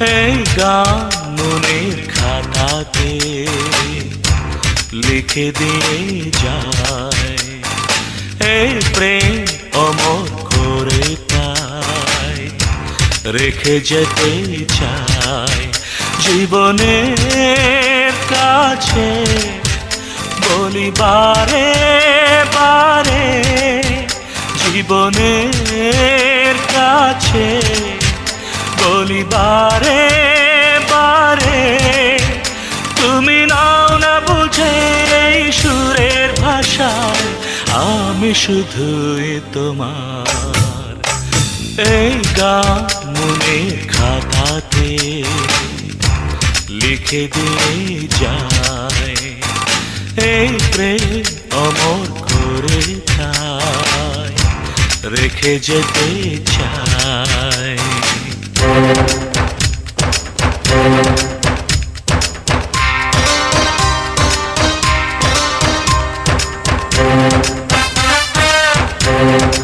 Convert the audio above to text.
এই গান মনের খাতাতে লিখে দিয়ে যায়। এই প্রেম অমর করে তাই রেখে যেতে চাই। জীবনের কাছে বলি বারে বারে, জীবনের কাছে বলি, বারে বারে, তুমি নাও না বুঝে এই সুরের ভাষায় আমি শুধুই তোমার। এই গান মনের খাতাতে লিখে দিয়ে যায়। এই প্রেম অমর করে রেখে যেতে চায়। We'll be.